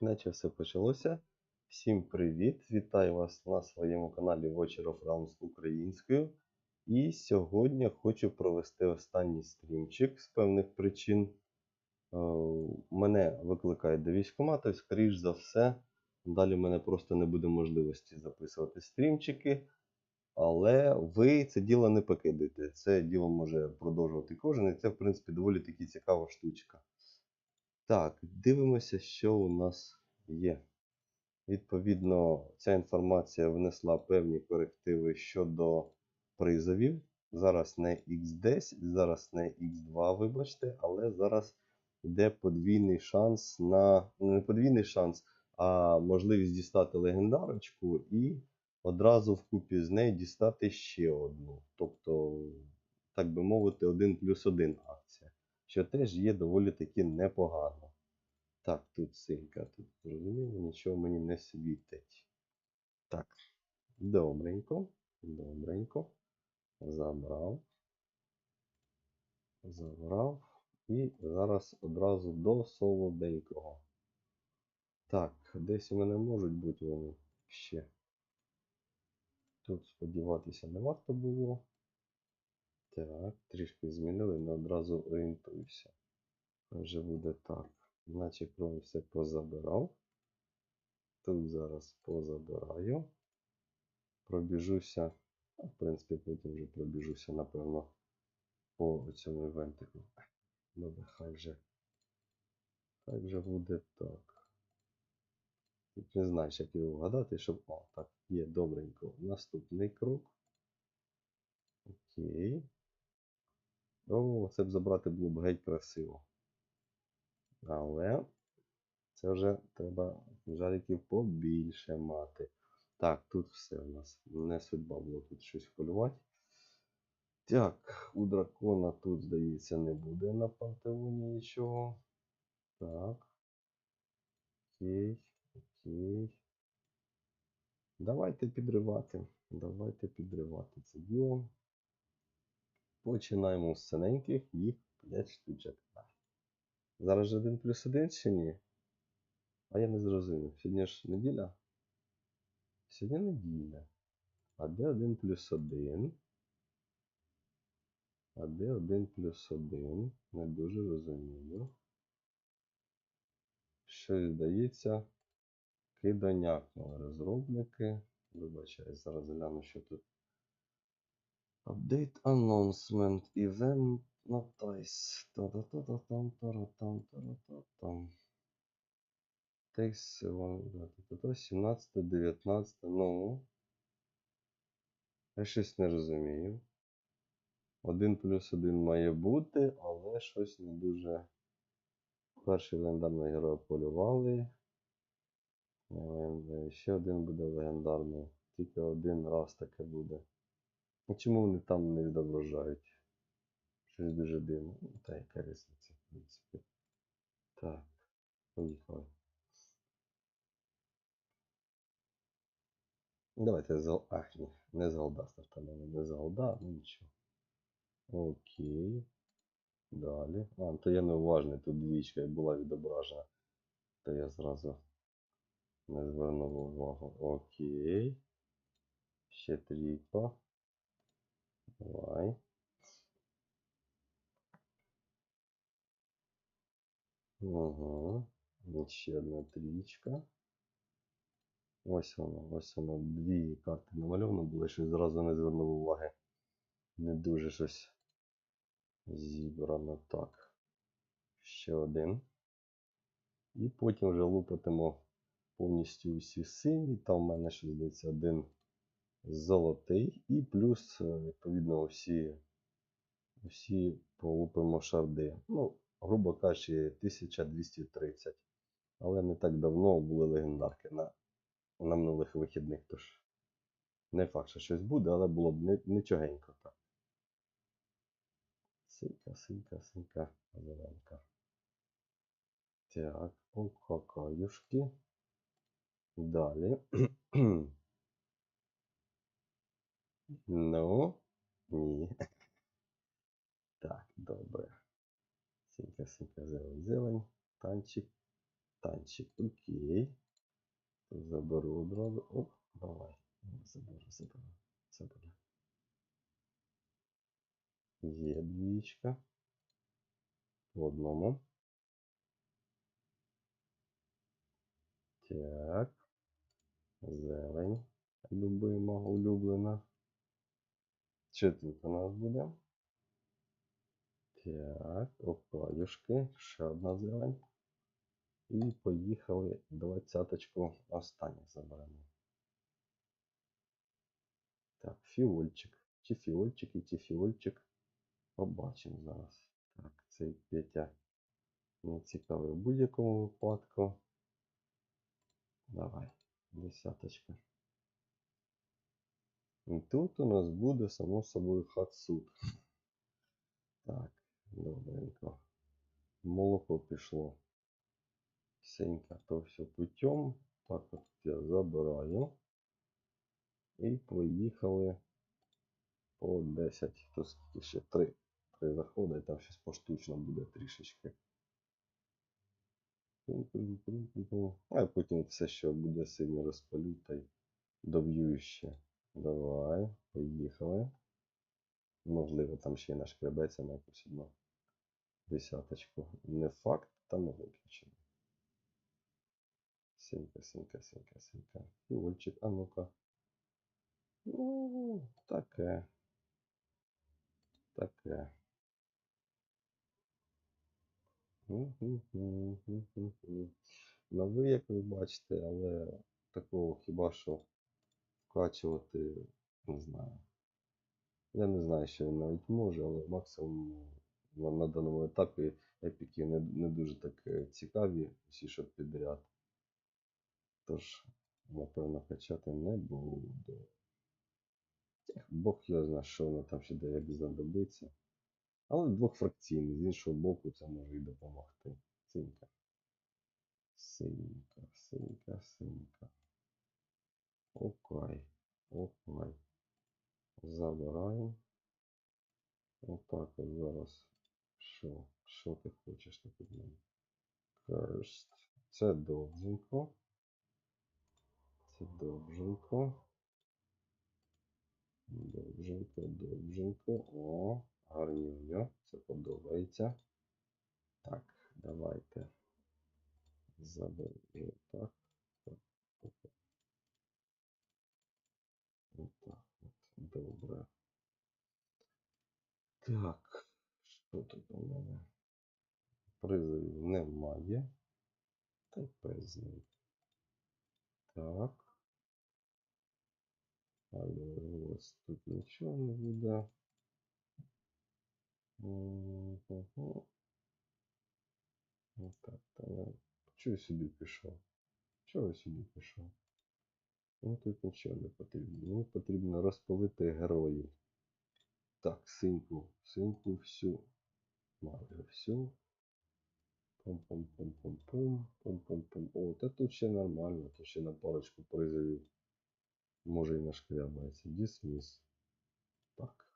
наче все почалося. Всім привіт! Вітаю вас на своєму каналі Watcher of Realms українською. І сьогодні хочу провести останній стрімчик з певних причин. Е, Мене викликають до військкомату, скоріш за все, далі в мене просто не буде можливості записувати стрімчики. Але ви це діло не покидайте. Це діло може продовжувати кожен, і це, в принципі, доволі таки цікава штучка. Так, дивимося, що у нас є. Відповідно, ця інформація внесла певні корективи щодо призовів. Зараз не X10, зараз не X2, вибачте, але зараз йде подвійний шанс на. ну, Не подвійний шанс, а можливість дістати легендарочку і одразу вкупі з нею дістати ще одну. Тобто, так би мовити, один плюс один акція. Що теж є доволі таки непогано. Так, тут синька, тут зрозуміло, нічого мені не світить. Так, добренько, добренько. Забрав. Забрав. І зараз одразу до солоденького. Так, десь у мене можуть бути вони ще. Тут сподіватися не варто було. Так, трішки змінили, але одразу орієнтуюся. Вже буде так. Наче крові все позабирав. Тут зараз позабираю. Пробіжуся. В принципі, потім вже пробіжуся, напевно, по цьому івентику. Добре, хай вже. Хай вже буде так. Тут не знаєш, як його вгадати, щоб. О, так, є добренько. Наступний крок. Окей. О, це б забрати було б геть красиво. Але це вже треба жариків побільше мати. Так, тут все у нас. Не судьба було тут щось полювати. Так, у дракона тут, здається, не буде на пантеоні нічого. Так. Окей, окей. Давайте підривати. Давайте підривати це діло. Починаємо з синеньких, їх 5 штучок. Зараз же 1 плюс 1 чи ні? А я не зрозумів. Сьогодні ж неділя? Сьогодні неділя. А де 1 плюс 1? А де 1 плюс 1? Не дуже розумію. Щось здається. Кидонякнули розробники. Вибачаю, зараз гляну, що тут. Update announcement event notice. Текст 17, 19. Ну. Я щось не розумію. Один плюс один має бути, але щось не дуже. Перший легендарний герой полювали. Е, Ще один буде легендарний. Тільки один раз таке буде. Ну, чому вони там не відображають? Щось дуже дивно. Ну, Та яка різниця, в принципі. Так, поїхали. Давайте з Ах, ні, не з голда стартанемо, не з голда, ну нічого. Окей. Далі. А, то я неуважний, тут двічка була відображена. То я зразу не звернув увагу. Окей. Ще трійка. Давай. Угу. Ще одна трічка. Ось воно, ось воно. Дві карти намальовано було, що зразу не звернув уваги. Не дуже щось зібрано так. Ще один. І потім вже лупатимо повністю усі сині. Там в мене ще здається один золотий. І плюс, е, відповідно, усі, усі полупимо шарди. Ну, грубо кажучи, 1230. Але не так давно були легендарки на, на минулих вихідних. Тож не факт, що щось буде, але було б нічогенько так. Синька, синька, синька, зеленка. Так, окакаюшки. Далі. ну, ні. Так, добре. Синька, синька, зелень, зелень. Танчик. Танчик, окей. Заберу одразу. Оп, давай. Заберу, заберу, заберу. Є двічка. В одному. Так. Зелень. Любима, улюблена. Що у нас буде? Так, окладюшки. Ще одна зелень. І поїхали двадцяточку останнє заберемо. Так, фіольчик. Чи фіольчик і чи фіольчик. Побачимо зараз. Так, цей Петя не цікавий в будь-якому випадку. Давай, десяточка. І тут у нас буде, само собою, хатсуд. Так, добренько. Молоко пішло. Сенька, то все путем. Так от я забираю. І поїхали по 10. То скільки ще 3. 3 заходи, там щось поштучно буде трішечки. А потім все, що буде сильно розпалю, та й доб'ю ще. Давай, поїхали. Можливо, там ще й нашкребеться на якусь одну десяточку. Не факт, та не виключено. Сімка, сімка, сімка, сімка. Фіольчик, а ну-ка. Ну, таке. Таке. Новий, як ви бачите, але такого хіба що вкачувати, не знаю. Я не знаю, що він навіть може, але максимум на, даному етапі епіки не, не дуже так е, цікаві, всі, що підряд. Тож, напевно, качати не буду. Бог його знає, що воно там ще як знадобиться. Але двохфракційний, з іншого боку, це може і допомогти. Синька. Синька, синька, синька. Окей. Окей. Забираємо. Отак от зараз. Що? Що ти хочеш тут від мене? Cursed. Це довженько. Це довженько. Довженько, довженько. О, гарнюньо. Це подобається. Так, давайте. Заберу так. Так, так. от. Добре. Так, що тут у мене? Призовів немає. Та й пес з ним. Так. Але у вас тут нічого не буде. Мгм. Отак, та я. Чого я сюди пішов? Чого я сюди пішов? Ну тут нічого не потрібно. Мені потрібно розпалити героїв. Так, синьку, синьку всю. Маю всю. Пум-пум-пум-пум-пум. Пум-пум-пум. О, та тут ще нормально, тут ще на парочку призовів. Може і нашкрябається. Дісміс. Так.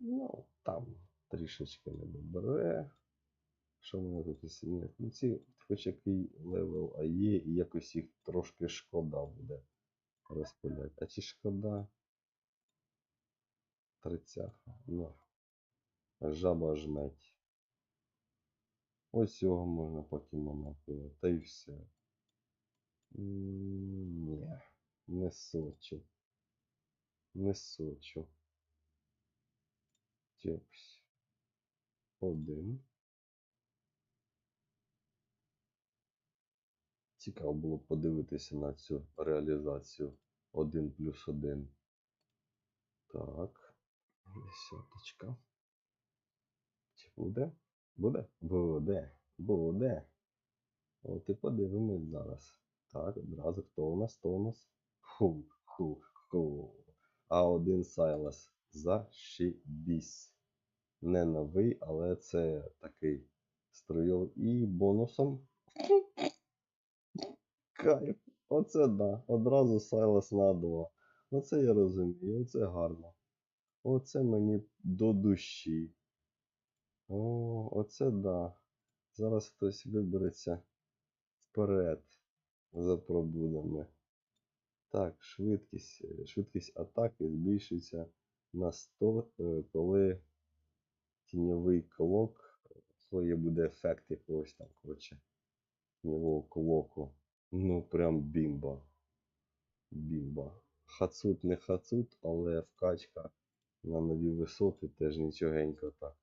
Ну, там трішечки не добере. Що в мене тут Ні, ну ці хоч який левел, а є, і якось їх трошки шкода буде розпиляти. А чи шкода? 30. Ну. Жаба жметь. Ось його можна покемона пилити. Та й все. Ні, не сочу. Не сочу. Тепс. Один. Цікаво було подивитися на цю реалізацію 1 плюс 1. Так. Десяточка. Чи буде? Буде? Буде. Буде. От і подивимось зараз. Так, одразу хто у нас? Хто у нас? Ху, ху, ху. А один Сайлас. Зашибісь. Не новий, але це такий струйовий. І бонусом. Кайф. Оце да. Одразу Сайлас на 2. Оце я розумію, оце гарно. Оце мені до душі. О, оце да. Зараз хтось вибереться вперед за пробудами. Так, швидкість, швидкість атаки збільшується на 100, е, коли тіньовий клок, коли буде ефект якогось там, коротше, тіньового клоку. Ну, прям бімба. Бімба. Хацут не хацут, але вкачка на нові висоти теж нічогенько так.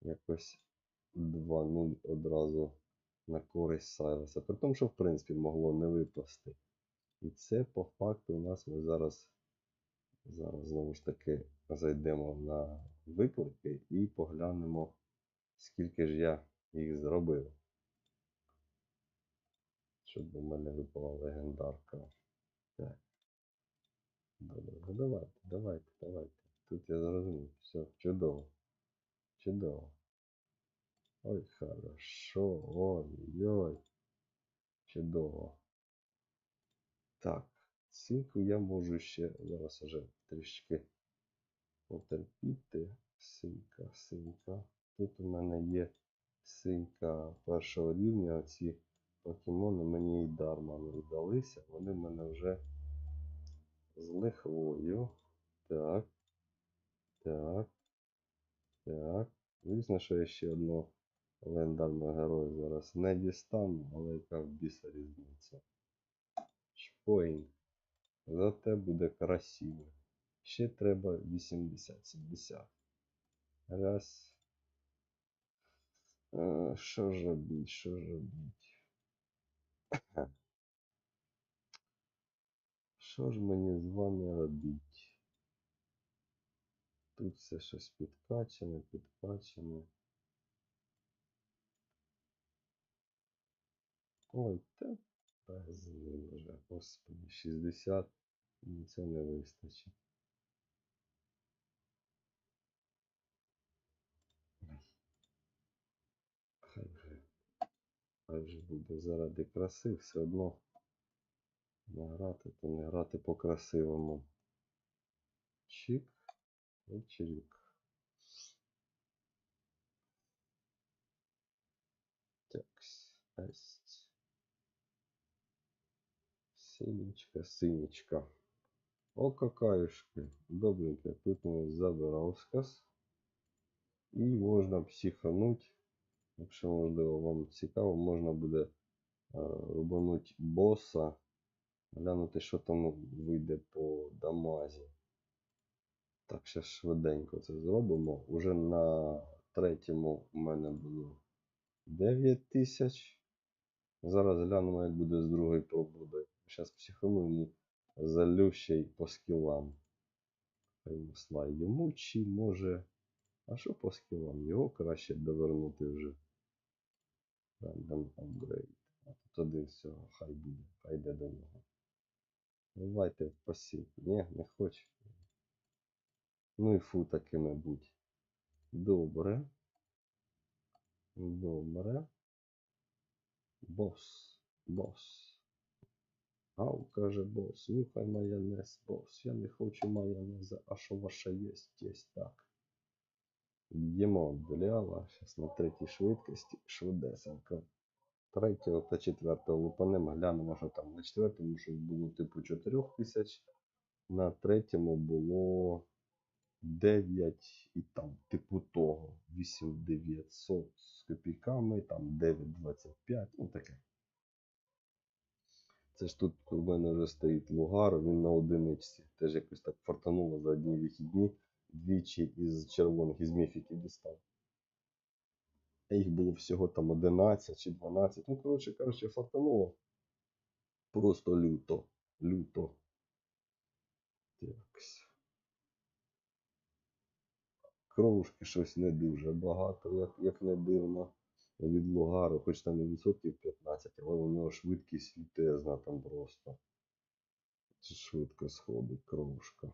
Якось 2-0 одразу на користь Сайлеса. При тому, що в принципі могло не випасти. І це по факту у нас ми зараз, зараз знову ж таки зайдемо на виклики і поглянемо, скільки ж я їх зробив. Щоб у мене випала легендарка. Так. Добре, давайте, давайте, давайте. Тут я зрозумів. Все, чудово. Чудово. Ой, хорошо. Ой-ой. Чудово. Так, синьку я можу ще зараз уже трішки потерпіти. Синька, синька. Тут у мене є синька першого рівня. Ці покемони мені і дарма не вдалися. Вони в мене вже з лихвою. Так. Так. Так. Звісно, що я ще одного легендарного героя зараз не дістану, але яка в біса різниця. Шпоінг. Зате буде красиво. Ще треба 80-70. Раз. Е, Що ж робіть, що ж робіть? Що ж мені з вами робіть? Тут все щось підкачане, підкачане. Ой, та без вже, господи, 60. Мені це не вистачить. Ой. Хай вже, хай вже буде заради краси, все одно не грати, то не грати по-красивому. Чик і чирік. Такс, есть. Синечка, синечка. О, какаюшки. Добренько. Тут ми забирав сказ. І можна психануть. Якщо можливо вам цікаво, можна буде е, рубануть боса. Глянути, що там вийде по дамазі. Так, ще швиденько це зробимо. Уже на третьому у мене було 9 тисяч. Зараз глянемо, як буде з другої пробуди. Зараз психану і залю ще й по скілам. Масла йому чи може. А що по скілам? Його краще довернути вже. Random upgrade. А тут один всього, хай буде, хай йде до нього. Давайте посів. Ні, не хочу. Ну і фу таки, мабуть. Добре. Добре. Бос. Бос. Ау, каже бос, нюхай майонез, бос. Я не хочу майонеза, а що ваше єсть, єсть так. Б'ємо Беліала, зараз на третій швидкості, швидесенько. Третього та четвертого лупанемо, глянемо, що там. На четвертому щось було типу 4 тисяч, на третьому було 9 і там, типу того, 8900 з копійками, там 9,25, ну таке. Це ж тут у мене вже стоїть лугар, він на одиничці. Теж якось так фартануло за одні вихідні. Двічі із червоних із міфіків дістав. А їх було всього там 11 чи 12. Ну, коротше кажучи, фартануло. Просто люто. Люто. Такс. Кровушки щось не дуже багато, як, як не дивно. Від Лугару, хоч там і відсотків 15, але у нього швидкість лютезна там просто. Швидко сходить кровушка.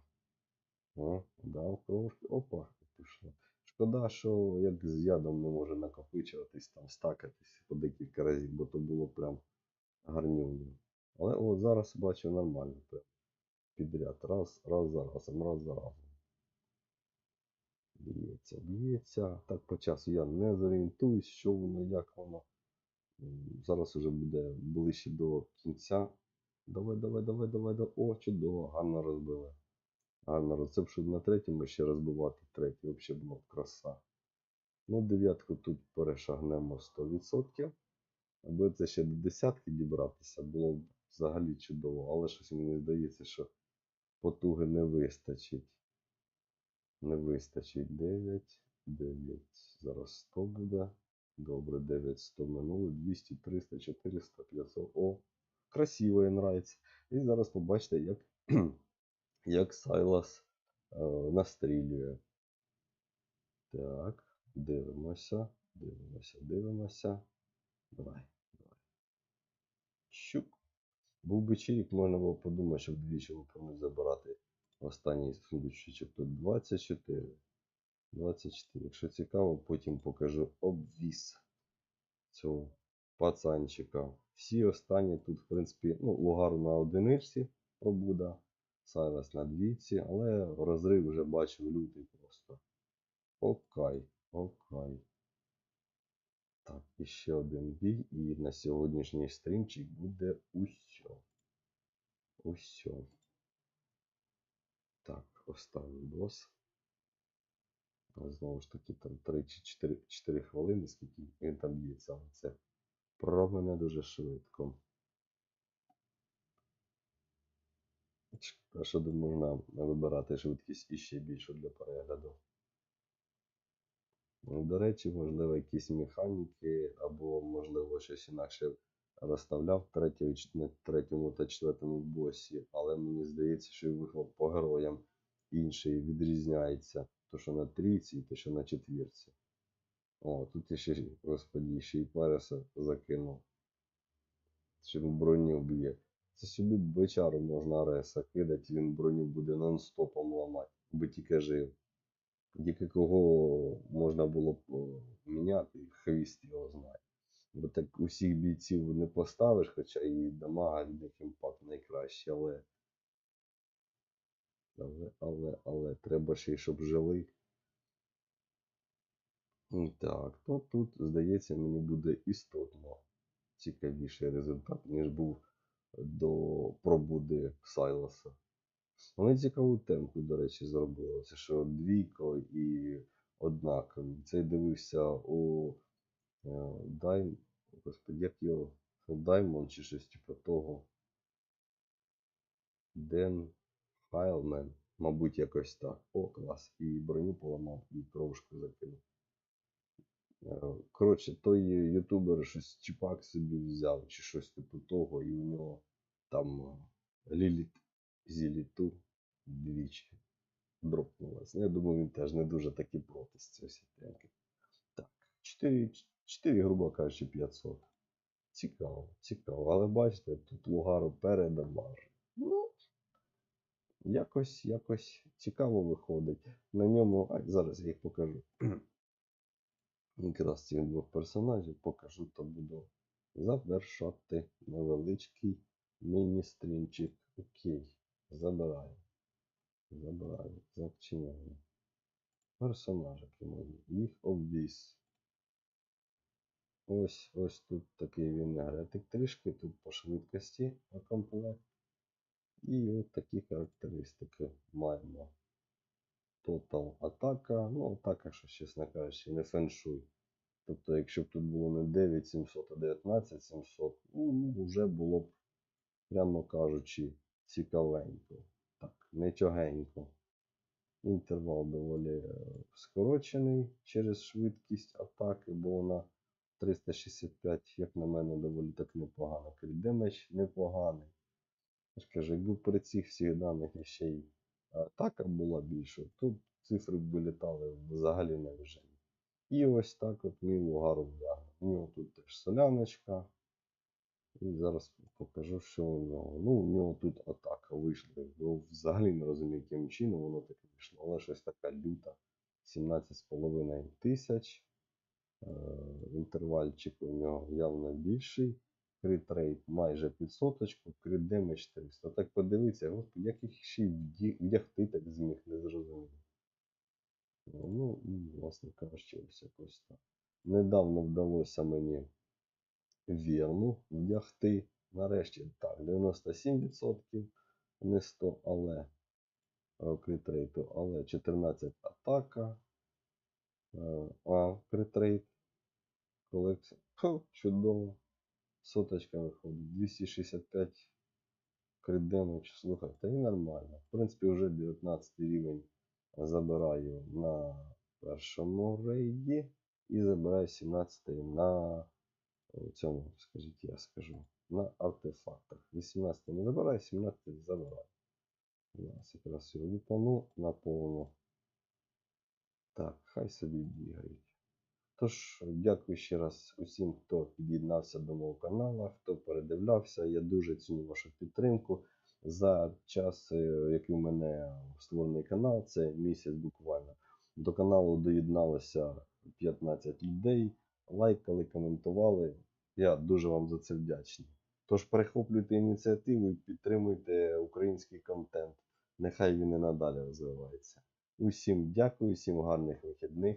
О, дав кровушки. Опа, пішло. Шкода, що як з ядом не може накопичуватись, там стакатись по декілька разів, бо то було прям гарнюню. Але от зараз бачу нормально. Прям підряд. Раз, раз за разом, раз за разом. Б'ється, б'ється. Так по часу я не зорієнтуюсь, що воно, як воно. Зараз уже буде ближче до кінця. Давай, давай, давай, давай, давай. О, чудово, гарно розбили. Гарно Це б щоб на третьому ще розбивати третій, взагалі було б краса. Ну, дев'ятку тут перешагнемо 100%. Аби це ще до десятки дібратися, було б взагалі чудово, але щось мені здається, що потуги не вистачить. Не вистачить 9, 9, зараз 100 буде. Добре, 9, 100 минуло, 200, 300, 400, 500. О, красиво, мені нравиться. І зараз побачите, як, як Сайлас е, настрілює. Так, дивимося, дивимося, дивимося. Давай, давай. Щук. Був би чирік, можна було подумати, що вдвічі виповнить забирати останній сундучечок. Тут 24. 24. Якщо цікаво, потім покажу обвіз цього пацанчика. Всі останні тут, в принципі, ну, Лугару на одиничці пробуда, Сайлас на двійці, але розрив вже бачив лютий просто. Окай, окай. Так, і ще один бій, і на сьогоднішній стрімчик буде усьо. Усьо. Так, останній бос. Знову ж таки, там 3 чи 4, 4 хвилини, скільки він там б'ється, але це про мене дуже швидко. А що тут можна вибирати швидкість іще більшу для перегляду? Ну, До речі, можливо, якісь механіки, або, можливо, щось інакше розставляв в третій, третьому та четвертому босі, але мені здається, що вихлоп по героям інший відрізняється. То, що на трійці, і те, що на четвірці. О, тут я ще, господі, ще й Пареса закинув. Що він броню б'є. Це собі бичару можна Ареса кидати, він броню буде нон-стопом ламати, би тільки жив. Тільки кого можна було б міняти, хвіст його знає. Бо так усіх бійців не поставиш, хоча і дамага від них імпакт найкращий, але. Але, але, але треба ще й щоб жили. Так, ну тут, здається, мені буде істотно цікавіший результат, ніж був до пробуди Сайлоса. Вони цікаву темку, до речі, зробили. Це що двійко і однакові. Це дивився у е, Дайм. Господи, як його? Даймон чи щось типу того. Ден Хайлмен. Мабуть, якось так. О, клас. І броню поламав, і кровушку закинув. Е, Коротше, той ютубер щось чіпак собі взяв, чи щось типу того, і у нього там е, Ліліт Зіліту двічі дропнулась. Ну, я думаю, він теж не дуже таки проти з цієї темки. Так, 4, 4, грубо кажучи, 500. Цікаво, цікаво. Але бачите, тут Лугару передамажив. Ну, якось, якось цікаво виходить. На ньому, а зараз я їх покажу. Якраз цих двох персонажів покажу, то буду завершати невеличкий міні-стрімчик. Окей, забираю. Забираю, зачиняю. Персонажики мої, їх обвіз. Ось ось тут такий вінегретик трішки, тут по швидкості комплект. І от такі характеристики маємо. Total атака. Ну, атака, що, чесно кажучи, не феншуй. Тобто, якщо б тут було не 9700, а 19700, ну, вже було б, прямо кажучи, цікавенько. Так, нечогенько. Інтервал доволі е, скорочений через швидкість атаки, бо вона 365, як на мене, доволі так непогано. Крідемедж непоганий. Я ж кажу, якби при цих всіх даних ще й атака була більша, то цифри вилітали взагалі на вижені. І ось так от мій лугар вдягне. У нього тут теж соляночка. І зараз покажу, що у нього. Ну, у нього тут атака вийшла. Я взагалі не розумію, яким чином воно таке вийшло. Але щось така люта. 17,5 тисяч. Е, Інтервальчик у нього явно більший. Крит рейт майже під соточку, крит демедж 300. Так подивіться, господи, як їх ще вдягти так зміг, не зрозуміло. Ну власне кажучи, ось якось так. Недавно вдалося мені вірну вдягти. Нарешті так, 97%, не 100, але критрейту, але 14 атака. е, А, критрейт. Колекція. Чудово. Соточка виходить. 265 кридемедж. Слухай, та і нормально. В принципі, вже 19 рівень забираю на першому рейді і забираю 17 на цьому, скажіть, я скажу, на артефактах. 18 не забираю, 17 забираю. Зараз якраз його лупану на повну. Так, хай собі бігають. Тож, дякую ще раз усім, хто під'єднався до мого каналу, хто передивлявся. Я дуже ціню вашу підтримку. За час, е, який у мене створений канал, це місяць буквально. До каналу доєдналося 15 людей, лайкали, коментували. Я дуже вам за це вдячний. Тож перехоплюйте ініціативу і підтримуйте український контент. Нехай він і надалі розвивається. Усім дякую, всім гарних вихідних